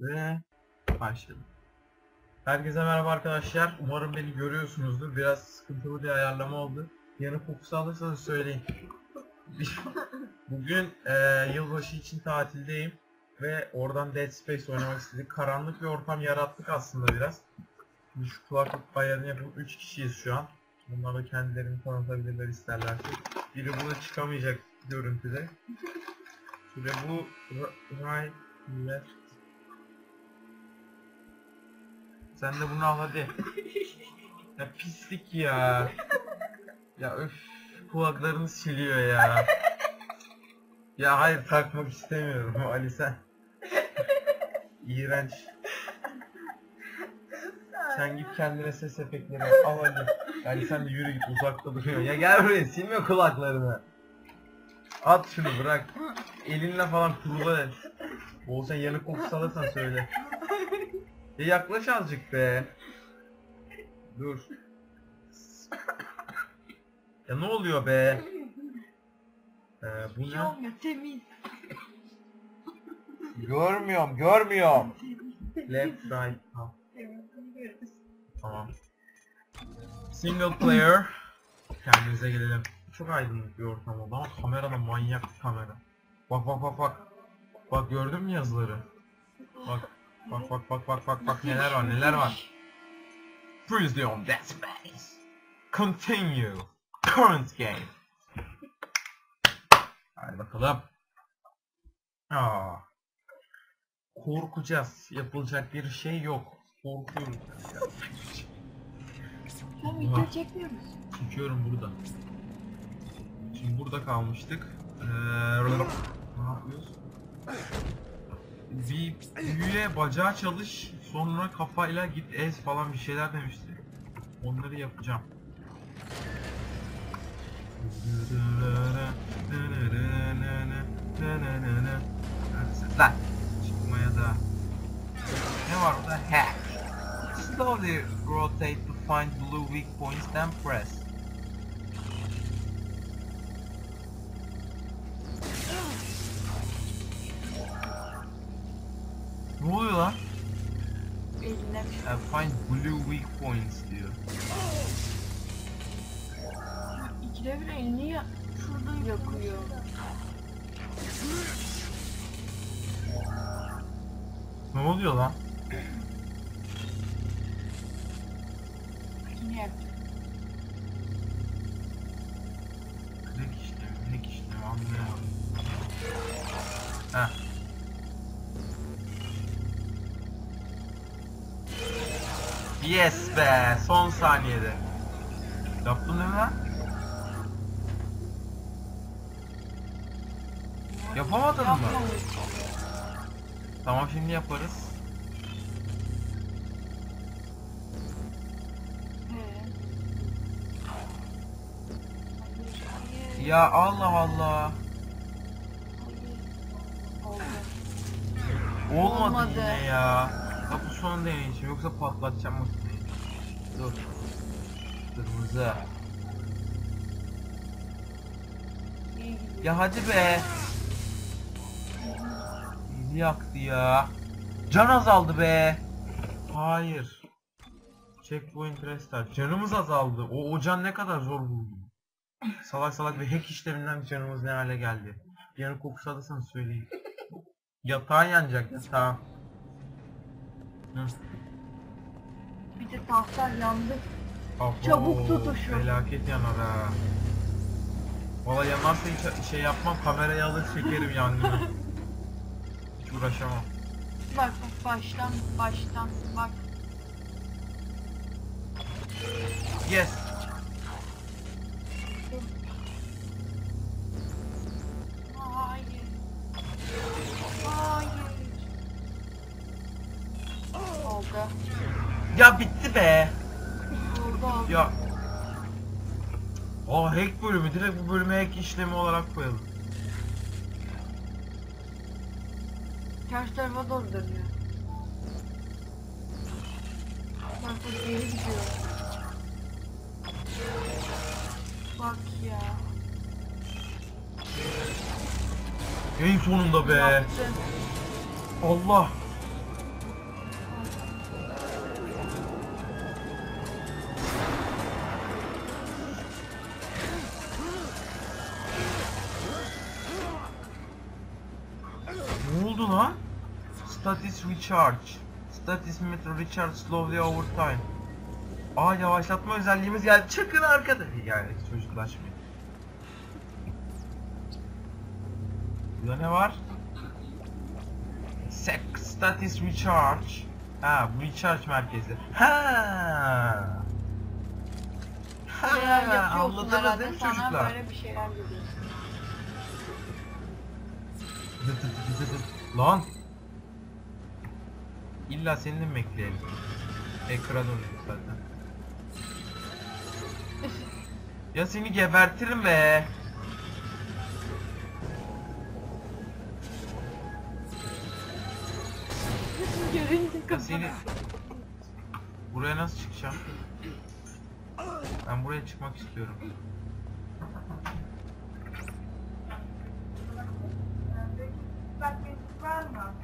Ve başladım. Herkese merhaba arkadaşlar. Umarım beni görüyorsunuzdur. Biraz sıkıntılı bir ayarlama oldu. Yanık kokusu alırsanız söyleyin. Bugün eee, yılbaşı için tatildeyim. Ve oradan Dead Space oynamak istedik. Karanlık bir ortam yarattık aslında biraz. Şimdi şu kulaklık ayarını yapıp 3 kişiyiz şu an. Bunlar da kendilerini tanıtabilirler isterlerse. Biri burada çıkamayacak görüntüde. Şöyle bu right left Sen de bunu al hadi. Ya pislik ya. Ya öf kulaklarını siliyor ya. Ya hayır takmak istemiyorum Ali sen. İğrenç. Sen git kendine ses efektleri al. Ali sen de yürü git uzakta duruyor. Ya gel buraya silme kulaklarını. At şunu bırak. Elinle falan kurula et. Oğuzhan yanık kokusu alırsan söyle. Ya yaklaş azıcık be. Dur. Ya ne oluyor be? Ee, bu ne? olmuyor temiz. Görmüyorum, görmüyorum. Left, right. Ha, tamam. Single player. Kendimize gelelim. Çok aydınlık bir ortam oldu ama kamera da manyak bir kamera. Bak bak bak bak. Bak gördün mü yazıları? Bak. Bak bak bak bak bak bak neler var neler var. Previously on Dead Space. Continue. Current game. Hadi bakalım. Aa. Korkacağız. Yapılacak bir şey yok. Korkuyoruz. Sen video çekmiyor musun? Çekiyorum burada. Şimdi burada kalmıştık. Ee, büyüye bacağı çalış, sonra kafayla git ez falan bir şeyler demişti. Onları yapacağım. Lan? Çıkmaya da. Ne var burada? Hack. Slowly rotate to find blue weak points, then press. İkide bir elini ya şurada yakıyor. Ne oluyor lan? Yine. Crack işlemi, hack işlemi anlayamadım. Heh. Yes be, son saniyede. Yaptın değil mi lan? Yapamadın mı? Tamam şimdi yaparız. Ya Allah Allah. Olmadı, Olmadı. yine ya. Bu son deneyişim yoksa patlatacağım. Dur. Kırmızı. Ya hadi be. Bizi yaktı ya. Can azaldı be. Hayır. Checkpoint restart. Canımız azaldı. O, o can ne kadar zor buldu. Salak salak bir hack işleminden canımız ne hale geldi. Yanık kokusu alırsanız söyleyin. Yatağın yanacak yatağın. Hı. Bir de tahta yandı. Abo, Çabuk tutuşun. Felaket yanar ha. Valla yanarsa hiç şey yapmam kamerayı alır çekerim yangını. Hiç uğraşamam. Bak bak baştan baştan bak. Yes. Hayır. Hayır. Oldu. Ya bitti be. Ya. Aa hack bölümü direkt bu bölüme hack işlemi olarak koyalım. Ters tarafa doğru dönüyor. Bak geri gidiyor. Bak ya. En sonunda be. Yaptın. Allah. Status recharge. Status meter recharge slowly over time. Aa yavaşlatma özelliğimiz geldi. Çıkın arkada. Yani çocuklaşmayın. Burada ne var? Sec status recharge. Ha, recharge merkezi. Ha. Ha, anladınız değil mi çocuklar? böyle bir şeyler. Lan! İlla seninle mi bekleyelim? Ekran dönüyor zaten. Ya seni gebertirim be. Görünce Ya seni... Buraya nasıl çıkacağım? Ben buraya çıkmak istiyorum.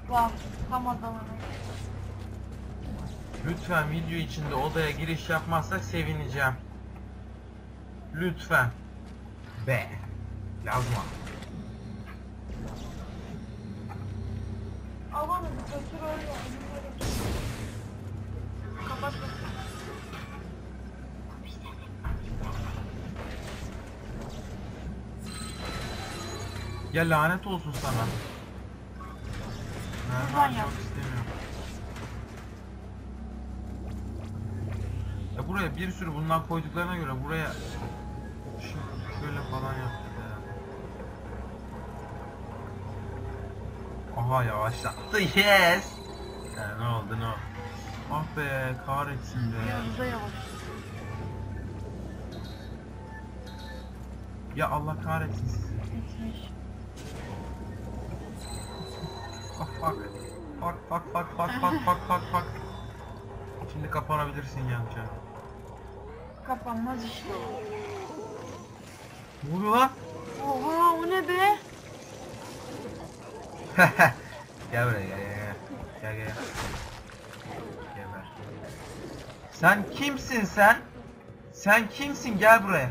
Var. Tam adamına. Lütfen video içinde odaya giriş yapmazsak sevineceğim. Lütfen. Be. Yazma. Aman götür. Kapat. Ya lanet olsun sana. Buradan harcamak buraya bir sürü bundan koyduklarına göre buraya şöyle falan yaptık herhalde. Aha yavaşlattı yes. Ya ne oldu ne oldu? Ah be kahretsin be. Da yavaş. Ya Allah kahretsin sizi. Fuck fuck. Fuck fuck fuck fuck fuck fuck fuck fuck. Şimdi kapanabilirsin yanca. Kapanmaz işte o. Ne oluyor lan? Oha o ne be? gel buraya gel gel gel. Gel gel. Geber. Sen kimsin sen? Sen kimsin gel buraya.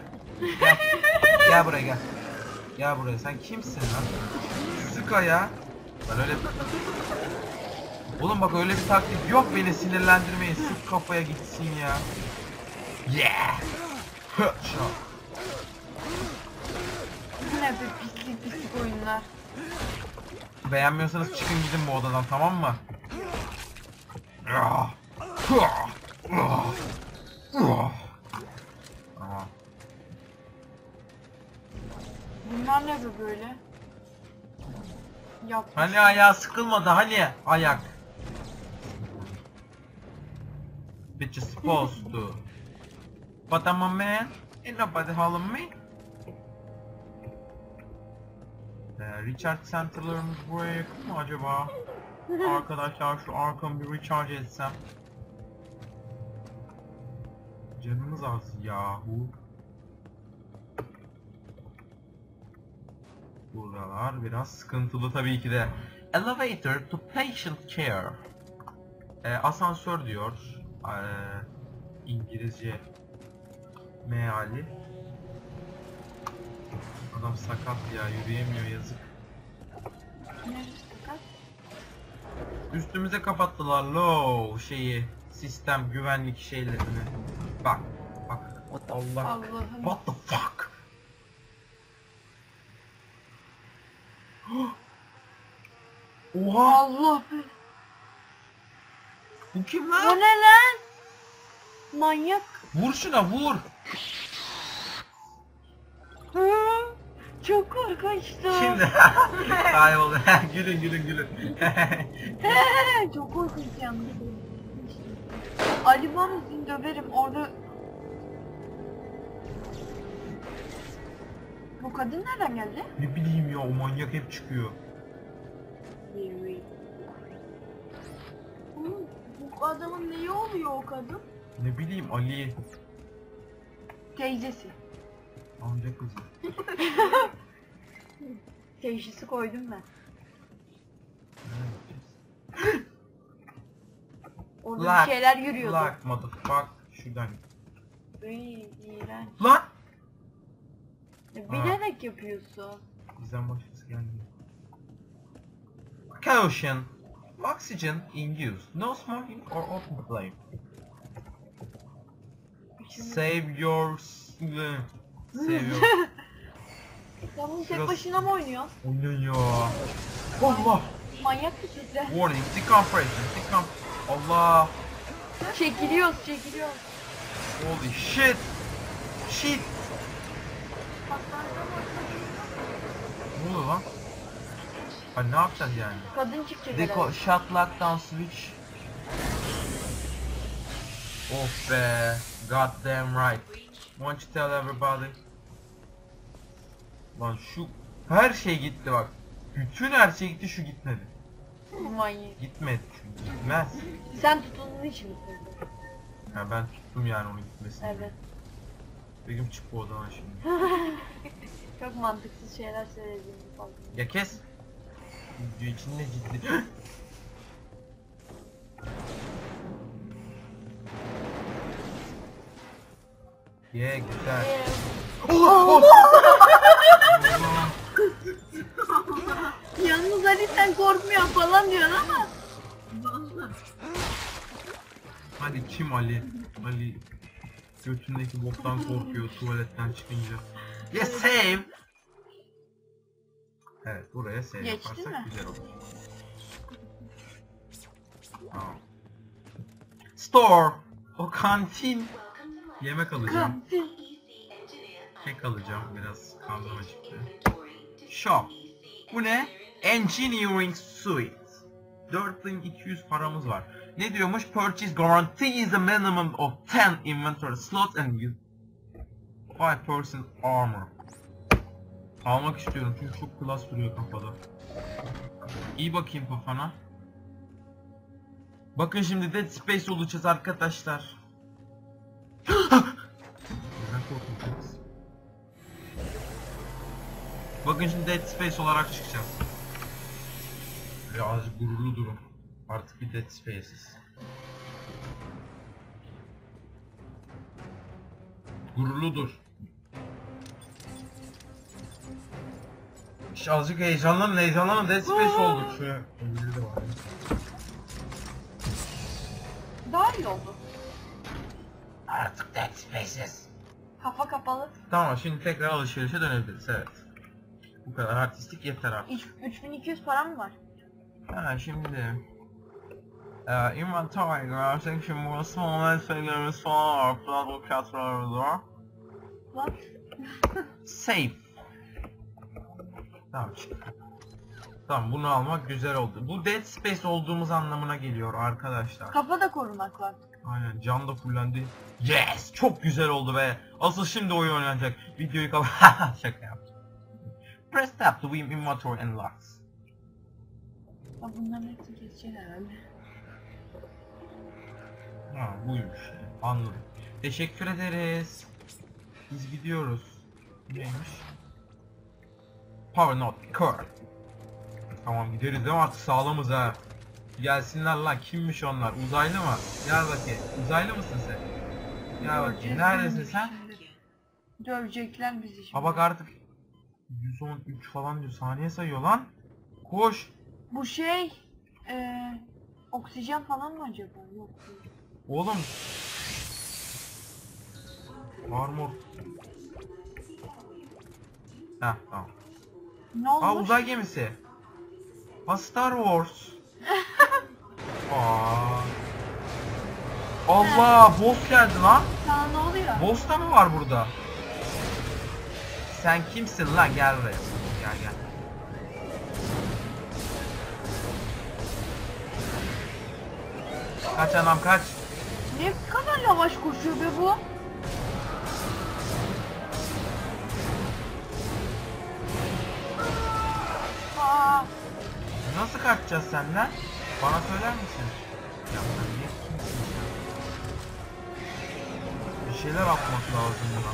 Gel. gel buraya gel. Gel buraya sen kimsin lan? Sık ayağı. Ben öyle... Oğlum bak öyle bir taktik yok beni sinirlendirmeyin. Sık kafaya gitsin ya. Yeah. Headshot. Bu ne be pislik pislik oyunlar. Beğenmiyorsanız çıkın gidin bu odadan tamam mı? Tamam. Bunlar ne böyle? Yapmış. Hani ayağı sıkılmadı hani ayak. Bitch is supposed to. But I'm a man. Ain't nobody hollering me. Ee, recharge center'larımız buraya yakın mı acaba? Arkadaşlar şu arkamı bir recharge etsem. Canımız az yahu. Buralar biraz sıkıntılı tabii ki de. Elevator to patient care. Ee, asansör diyor. Ee, İngilizce meali. Adam sakat ya yürüyemiyor yazık. Ne sakat? Üstümüze kapattılar low şeyi sistem güvenlik şeylerini. Bak bak. Allah. Allah'ım. What the fuck? Oha! Allah be. Bu kim O lan? ne lan? Manyak. Vur şuna vur. Çok korkunçtu. Şimdi kayboldu. gülün gülün gülün. Çok korkunç yalnız. Ali Baros'un döverim orada. Bu kadın nereden geldi? ne bileyim ya o manyak hep çıkıyor. Bu adamın neyi oluyor o kadın? Ne bileyim Ali. Teyzesi. Amca kızı. Teyzesi koydum ben. Orada Black, bir şeyler yürüyordu. Black motherfuck. Şuradan. Iy, iğrenç. Lan! Ya Bilerek yapıyorsun. Bizden başkası gelmiyor. Caution. Oxygen induced. No smoking or open flame. Save your... Save your... Ya bunu tek Şurası- başına mı oynuyor? Oyun ya. Allah! Manyak mısın sen? Warning, decompression, decom... Allah! Çekiliyoruz çekiliyoruz. Holy shit! Shit! Ne oluyor lan? Ha ne yapacağız yani? Kadın çıkacak Deco herhalde. shut lockdown switch. Of be. God damn right. Want you tell everybody? Lan şu her şey gitti bak. Bütün her şey gitti şu gitmedi. Manyak. Gitmedi çünkü gitmez. Sen tutunduğun için mi? Ya ben tuttum yani onun gitmesini. Evet. Begüm çık bu odadan şimdi. Çok mantıksız şeyler söylediğini. Ya kes. Video içinde ciddi. Ye güzel. Ee, Allah! Yalnız Ali sen korkmuyor falan diyorsun ama. Hadi kim Ali? Ali götündeki boktan korkuyor tuvaletten çıkınca. Ya save. Evet buraya save Geçti yaparsak mi? güzel olur. Tamam. Store. O kantin. Yemek alacağım. Kek alacağım. Biraz karnım acıktı. Shop. Bu ne? Engineering Suite. 4200 paramız var. Ne diyormuş? Purchase guarantees a minimum of 10 inventory slots and you 5% armor. Almak istiyorum çünkü çok klas duruyor kafada. İyi bakayım kafana. Bakın şimdi Dead Space olacağız arkadaşlar. Bakın şimdi Dead Space olarak çıkacağız. Biraz gururlu durun. Artık bir Dead Space'iz. Gururlu dur. İşte azıcık heyecanlanın heyecanlanın Dead Space olduk. Ya. Daha iyi oldu. Artık Dead Space'iz. Kafa kapalı. Tamam şimdi tekrar alışverişe dönebiliriz evet. Bu kadar artistik yeter artık. Üç- 3200 param mı var? Ha şimdi uh, inventory garage section more small failures for flood controller Lan. safe Tamam çık. Tamam bunu almak güzel oldu. Bu Dead Space olduğumuz anlamına geliyor arkadaşlar. Kafa da korumak var. Aynen can da fullendi. Yes! Çok güzel oldu be. Asıl şimdi oyun oynanacak. Videoyu kapat. Şaka yaptım. Press tab to win inventory and locks. Bunların hepsini keseceksin herhalde. Ha buymuş. Anladım. Teşekkür ederiz. Biz gidiyoruz. Neymiş? Power not curve. Tamam gideriz artık sağlamız ha. Gelsinler lan kimmiş onlar? Uzaylı mı? Gel bakayım. Uzaylı mısın sen? Gel bakayım. Neredesin sen? Dövecekler bizi şimdi. Ha bak artık 113 falan diyor. Saniye sayıyor lan. Koş. Bu şey... eee oksijen falan mı acaba? Yok. Oğlum. Armor. Heh tamam. Ne Aa olmuş? uzay gemisi. Ha Star Wars. Aa. Allah boss geldi lan. Sana ne oluyor? Boss da mı var burada? Sen kimsin lan gel buraya. Gel gel. Kaç anam kaç. Ne kadar yavaş koşuyor be bu? Aa, Nasıl kaçacağız senden? Bana söyler misin? Ya sen niye kimsin sen? Bir şeyler yapmak lazım buna.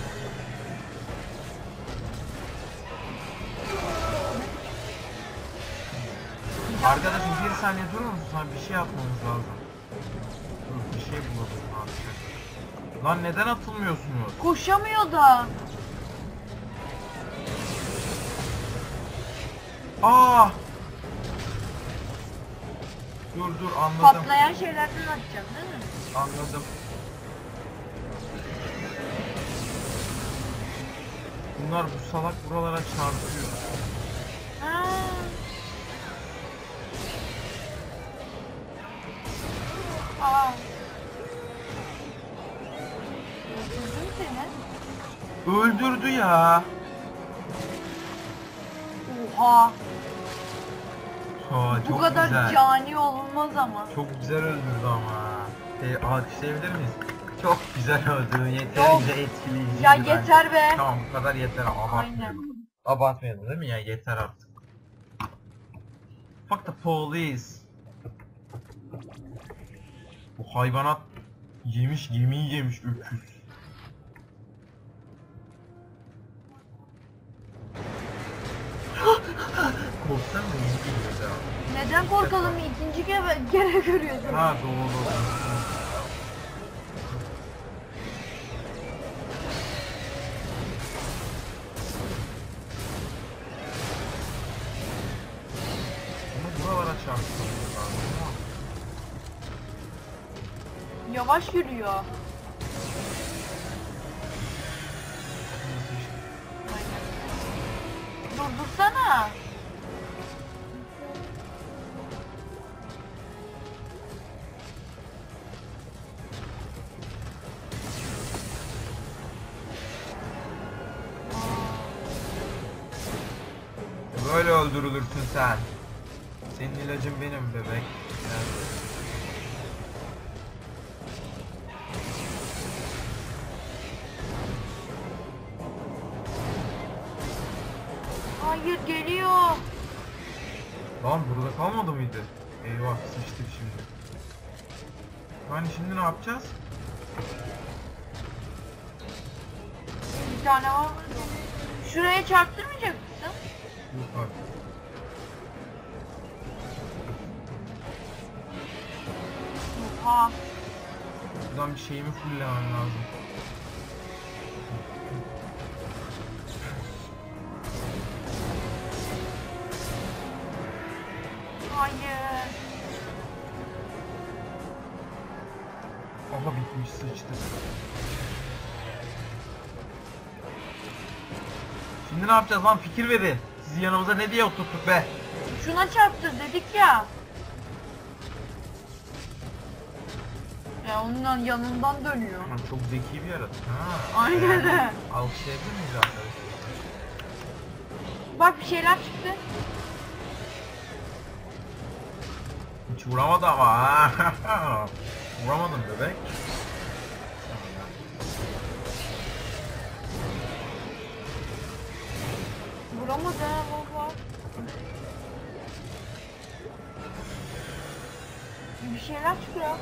Arkadaşım bir saniye durur musun? Sana bir şey yapmamız lazım. Dur bir şey bulalım artık. Lan neden atılmıyorsunuz? koşamıyor da. Aa! Dur dur anladım. Patlayan şeylerden atacağım değil mi? Anladım. Bunlar bu salak buralara çarpıyor. Aa. Öldürdüm seni. Öldürdü ya. Oha. Aa, Bu çok kadar güzel. cani olmaz ama. Çok güzel öldürdü ama. E, alkışlayabilir miyiz? Çok güzel öldü. Yeterince etkileyici. Ya yeter be. Tamam bu kadar yeter. Abartmayalım. Aynen. Abartmayalım değil mi ya? Yeter artık. Fuck the police. Bu hayvanat yemiş gemiyi yemiş öküz. Neden korkalım ikinci kere, kere görüyorsun? Ha doğru. Ama buralara çarptım. Yavaş yürüyor. Böyle öldürülürsün sen. Senin ilacın benim bebek. Hayır geliyor. Lan burada kalmadı mıydı? Eyvah sıçtık şimdi. Hani şimdi ne yapacağız? Bir tane var. Şuraya çarptırmayacak mısın? Artık. Oha. Buradan bir şeyimi fulllemem lazım. Hayır. Aha bitmiş sıçtı. Şimdi ne yapacağız lan fikir verin. Sizi yanımıza ne diye oturttuk be? Şuna çarptır dedik ya. Ya onun yanından dönüyor. Lan çok zeki bir yaratık ha. Aynen. Yani Alkışlayabilir miyiz arkadaşlar? Bak bir şeyler çıktı. Hiç vuramadı ama ha. Vuramadın bebek. Vuramadı ha baba. Bir şeyler çıkıyor.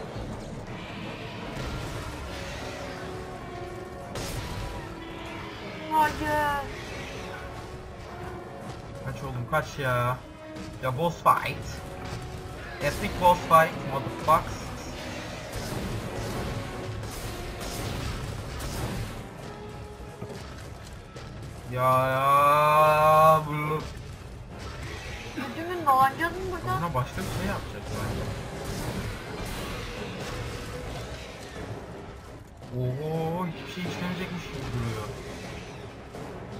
Hayır. Kaç oğlum kaç ya. Ya boss fight. Epic boss fight motherfuckers. Ya ya bu Ödümün dolanacağız mı burada? Buna başka bir şey yapacak bence. Oho hiçbir şey işlemeyecekmiş gibi duruyor.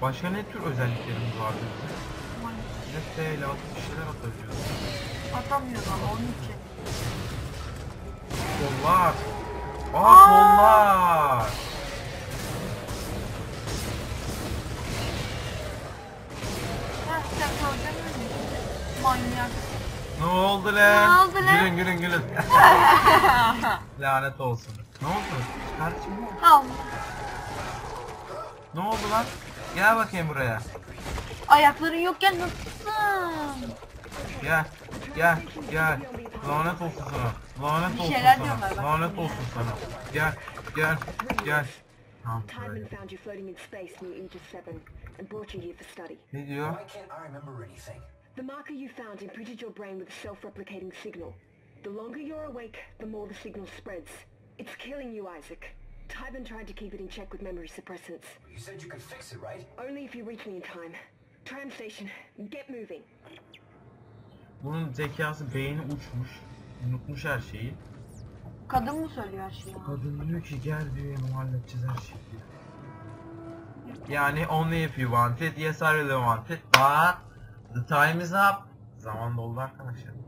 Başka ne tür özelliklerimiz vardı bizim? F ile atıp bir şeyler atabiliyoruz. Atamıyorum ama onun için. Kollar. Aa, Aa! kollar. Manyak. Ne oldu lan? Ne oldu lan? Gülün gülün gülün. Lanet olsun. Ne oldu? Kardeşim ne oldu? Al. Ne oldu lan? Gel bakayım buraya. Ayakların yokken nasılsın? Gel, gel, gel. Lanet olsun sana. Lanet Bir olsun sana. Lanet olsun sana. Gel, gel, gel. Tamam Tideman böyle. found you floating in space near Aegis 7 and brought you here for study. Ne diyor? The marker you found imprinted your brain with a self-replicating signal. The longer you're awake, the more the signal spreads. It's killing you, Isaac. Tyban tried to keep it in check with memory suppressants. You said you could fix it, right? Only if you reach me in time. Tram station, get moving. Bunun zekası beyni uçmuş. unutmuş her şeyi. Kadın mı söylüyor her şeyi? Kadın diyor ki gel diyor "Emre, halledeceğiz her şeyi. Yani only if you want it. Yes I really want it. But the time is up. Zaman doldu arkadaşlar.